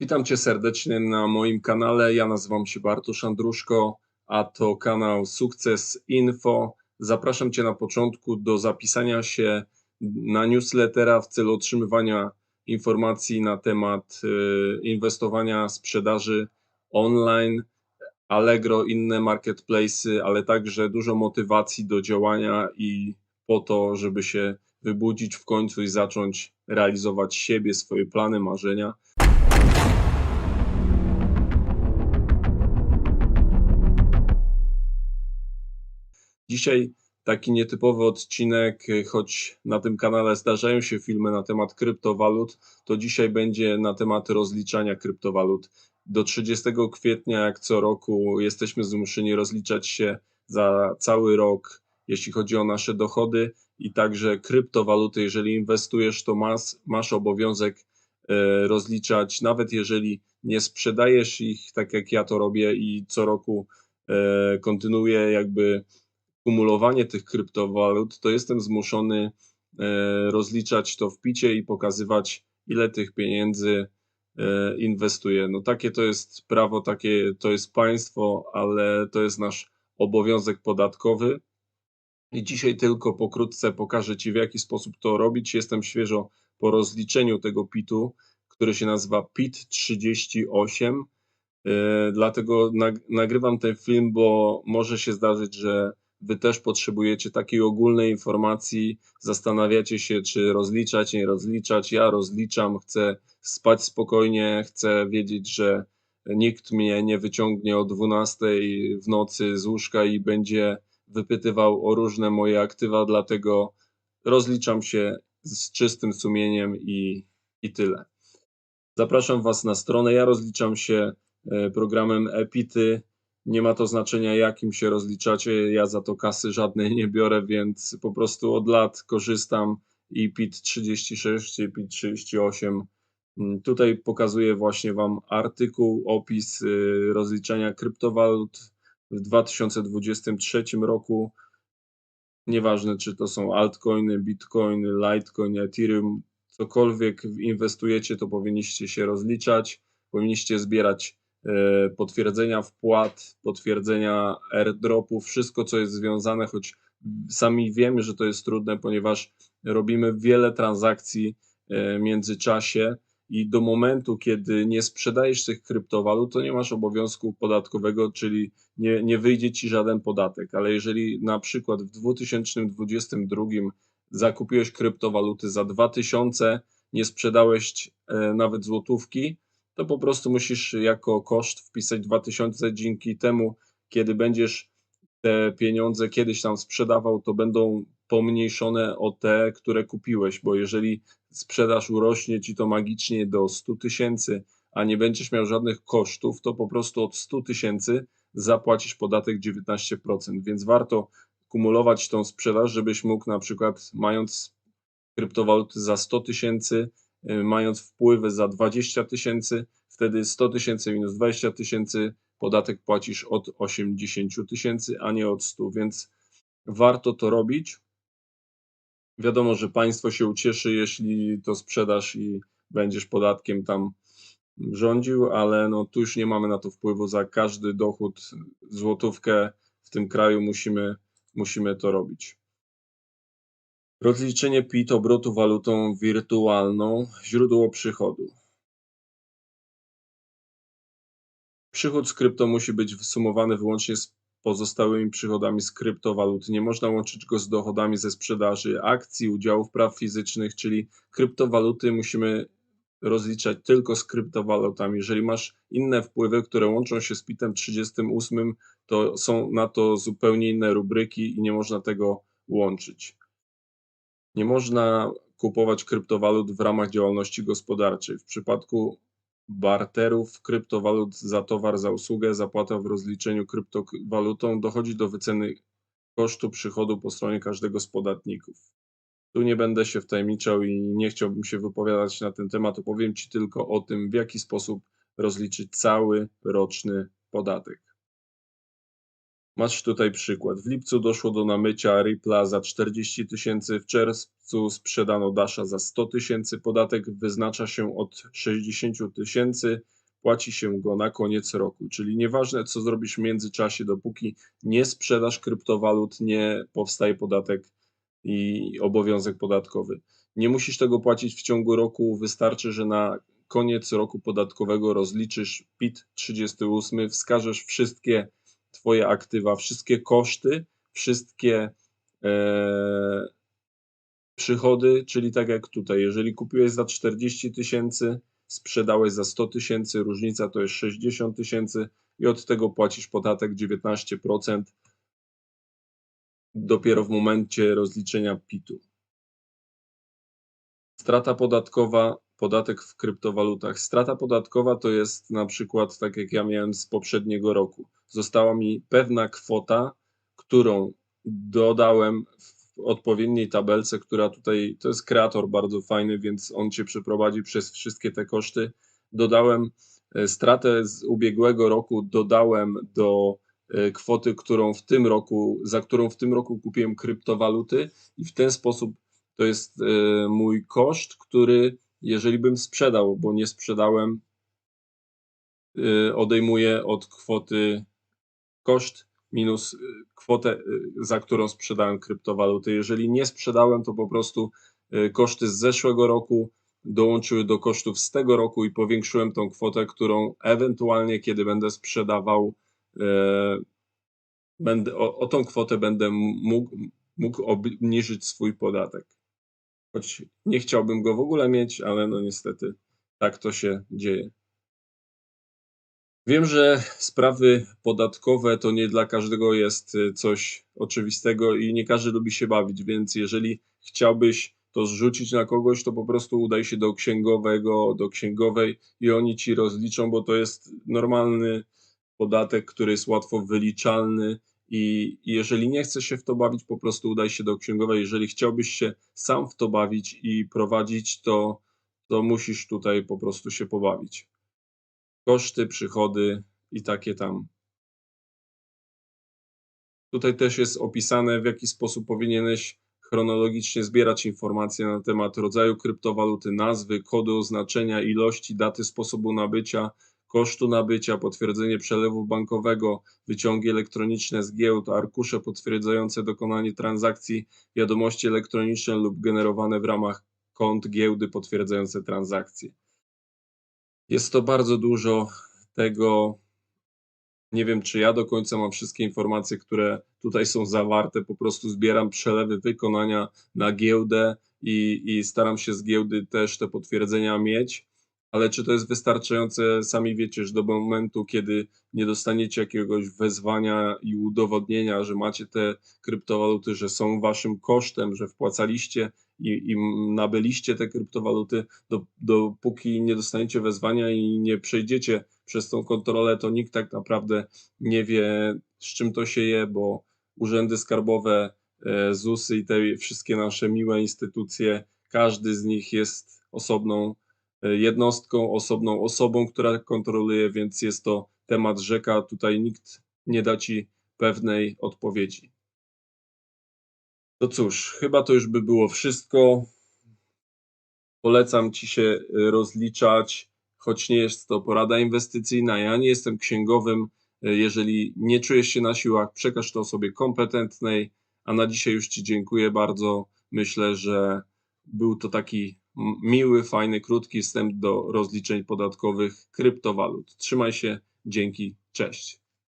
Witam cię serdecznie na moim kanale. Ja nazywam się Bartosz Andruszko, a to kanał Sukces Info. Zapraszam cię na początku do zapisania się na newslettera w celu otrzymywania informacji na temat y, inwestowania, sprzedaży online, Allegro, inne marketplace'y, ale także dużo motywacji do działania i po to, żeby się wybudzić w końcu i zacząć realizować siebie, swoje plany, marzenia. Dzisiaj taki nietypowy odcinek, y, choć na tym kanale zdarzają się filmy na temat kryptowalut, to dzisiaj będzie na temat rozliczania kryptowalut. Do 30 kwietnia, jak co roku, jesteśmy zmuszeni rozliczać się za cały rok, jeśli chodzi o nasze dochody i także kryptowaluty. Jeżeli inwestujesz, to masz, masz obowiązek e, rozliczać, nawet jeżeli nie sprzedajesz ich, tak jak ja to robię i co roku e, kontynuuję jakby kumulowanie tych kryptowalut, to jestem zmuszony e, rozliczać to w picie i pokazywać, ile tych pieniędzy e, inwestuję. No takie to jest prawo, takie to jest państwo, ale to jest nasz obowiązek podatkowy. I dzisiaj tylko pokrótce pokażę Ci, w jaki sposób to robić. Jestem świeżo po rozliczeniu tego PIT-u, który się nazywa PIT 38. E, dlatego nagrywam ten film, bo może się zdarzyć, że Wy też potrzebujecie takiej ogólnej informacji, zastanawiacie się, czy rozliczać, nie rozliczać. Ja rozliczam, chcę spać spokojnie, chcę wiedzieć, że nikt mnie nie wyciągnie o 12 w nocy z łóżka i będzie wypytywał o różne moje aktywa, dlatego rozliczam się z czystym sumieniem i, i tyle. Zapraszam Was na stronę. Ja rozliczam się e, programem Epity nie ma to znaczenia, jakim się rozliczacie. Ja za to kasy żadnej nie biorę, więc po prostu od lat korzystam i PIT 36 i PIT 38. Mm, tutaj pokazuję właśnie Wam artykuł, opis y, rozliczenia kryptowalut w 2023 roku. Nieważne, czy to są altcoiny, bitcoiny, litecoin, ethereum, cokolwiek inwestujecie, to powinniście się rozliczać, powinniście zbierać potwierdzenia wpłat, potwierdzenia airdropów, wszystko co jest związane, choć sami wiemy, że to jest trudne, ponieważ robimy wiele transakcji e, w międzyczasie i do momentu, kiedy nie sprzedajesz tych kryptowalut, to nie masz obowiązku podatkowego, czyli nie, nie wyjdzie ci żaden podatek. Ale jeżeli na przykład w 2022 zakupiłeś kryptowaluty za 2000, nie sprzedałeś e, nawet złotówki, to po prostu musisz jako koszt wpisać 2000. Dzięki temu, kiedy będziesz te pieniądze kiedyś tam sprzedawał, to będą pomniejszone o te, które kupiłeś, bo jeżeli sprzedaż urośnie ci to magicznie do 100 tysięcy, a nie będziesz miał żadnych kosztów, to po prostu od 100 tysięcy zapłacisz podatek 19%, więc warto kumulować tą sprzedaż, żebyś mógł na przykład mając kryptowaluty za 100 tysięcy, mając wpływy za 20 tysięcy, wtedy 100 tysięcy minus 20 tysięcy, podatek płacisz od 80 tysięcy, a nie od 100, więc warto to robić. Wiadomo, że państwo się ucieszy, jeśli to sprzedasz i będziesz podatkiem tam rządził, ale no tu już nie mamy na to wpływu. Za każdy dochód, złotówkę w tym kraju musimy, musimy to robić. Rozliczenie PIT obrotu walutą wirtualną źródło przychodu. Przychód z krypto musi być wysumowany wyłącznie z pozostałymi przychodami z kryptowalut. Nie można łączyć go z dochodami ze sprzedaży akcji, udziałów praw fizycznych, czyli kryptowaluty musimy rozliczać tylko z kryptowalutami. Jeżeli masz inne wpływy, które łączą się z PIT-em 38, to są na to zupełnie inne rubryki i nie można tego łączyć. Nie można kupować kryptowalut w ramach działalności gospodarczej. W przypadku barterów kryptowalut za towar, za usługę, zapłata w rozliczeniu kryptowalutą dochodzi do wyceny kosztu przychodu po stronie każdego z podatników. Tu nie będę się wtajemniczał i nie chciałbym się wypowiadać na ten temat. Opowiem Ci tylko o tym, w jaki sposób rozliczyć cały roczny podatek. Masz tutaj przykład. W lipcu doszło do namycia Ripple'a za 40 tysięcy, w czerwcu sprzedano Dasha za 100 tysięcy. Podatek wyznacza się od 60 tysięcy, płaci się go na koniec roku. Czyli nieważne, co zrobisz w międzyczasie, dopóki nie sprzedasz kryptowalut, nie powstaje podatek i obowiązek podatkowy. Nie musisz tego płacić w ciągu roku, wystarczy, że na koniec roku podatkowego rozliczysz PIT 38, wskażesz wszystkie Twoje aktywa, wszystkie koszty, wszystkie e, przychody, czyli tak jak tutaj, jeżeli kupiłeś za 40 tysięcy, sprzedałeś za 100 tysięcy, różnica to jest 60 tysięcy i od tego płacisz podatek 19% dopiero w momencie rozliczenia PIT-u. Strata podatkowa, podatek w kryptowalutach. Strata podatkowa to jest na przykład tak jak ja miałem z poprzedniego roku. Została mi pewna kwota, którą dodałem w odpowiedniej tabelce, która tutaj, to jest kreator bardzo fajny, więc on cię przeprowadzi przez wszystkie te koszty. Dodałem e, stratę z ubiegłego roku, dodałem do e, kwoty, którą w tym roku, za którą w tym roku kupiłem kryptowaluty i w ten sposób to jest e, mój koszt, który jeżeli bym sprzedał, bo nie sprzedałem, odejmuję od kwoty koszt minus kwotę, za którą sprzedałem kryptowaluty. Jeżeli nie sprzedałem, to po prostu koszty z zeszłego roku dołączyły do kosztów z tego roku i powiększyłem tą kwotę, którą ewentualnie, kiedy będę sprzedawał, będę, o, o tą kwotę będę mógł, mógł obniżyć swój podatek. Choć nie chciałbym go w ogóle mieć, ale no niestety tak to się dzieje. Wiem, że sprawy podatkowe to nie dla każdego jest y, coś oczywistego i nie każdy lubi się bawić, więc jeżeli chciałbyś to zrzucić na kogoś, to po prostu udaj się do księgowego, do księgowej i oni ci rozliczą, bo to jest normalny podatek, który jest łatwo wyliczalny i jeżeli nie chcesz się w to bawić, po prostu udaj się do księgowej. Jeżeli chciałbyś się sam w to bawić i prowadzić, to, to musisz tutaj po prostu się pobawić. Koszty, przychody i takie tam. Tutaj też jest opisane, w jaki sposób powinieneś chronologicznie zbierać informacje na temat rodzaju kryptowaluty, nazwy, kodu oznaczenia, ilości, daty, sposobu nabycia, kosztu nabycia, potwierdzenie przelewu bankowego, wyciągi elektroniczne z giełd, arkusze potwierdzające dokonanie transakcji, wiadomości elektroniczne lub generowane w ramach kont giełdy potwierdzające transakcje. Jest to bardzo dużo tego. Nie wiem, czy ja do końca mam wszystkie informacje, które tutaj są zawarte. Po prostu zbieram przelewy wykonania na giełdę i, i staram się z giełdy też te potwierdzenia mieć ale czy to jest wystarczające, sami wiecie, że do momentu, kiedy nie dostaniecie jakiegoś wezwania i udowodnienia, że macie te kryptowaluty, że są waszym kosztem, że wpłacaliście i, i nabyliście te kryptowaluty, do, dopóki nie dostaniecie wezwania i nie przejdziecie przez tą kontrolę, to nikt tak naprawdę nie wie, z czym to się je, bo urzędy skarbowe, e, ZUSy i te wszystkie nasze miłe instytucje, każdy z nich jest osobną jednostką, osobną osobą, która kontroluje, więc jest to temat rzeka. Tutaj nikt nie da ci pewnej odpowiedzi. To cóż, chyba to już by było wszystko. Polecam ci się e, rozliczać, choć nie jest to porada inwestycyjna. Ja nie jestem księgowym. E, jeżeli nie czujesz się na siłach, przekaż to osobie kompetentnej. A na dzisiaj już Ci dziękuję bardzo. Myślę, że był to taki miły, fajny, krótki wstęp do rozliczeń podatkowych kryptowalut. Trzymaj się, dzięki, cześć.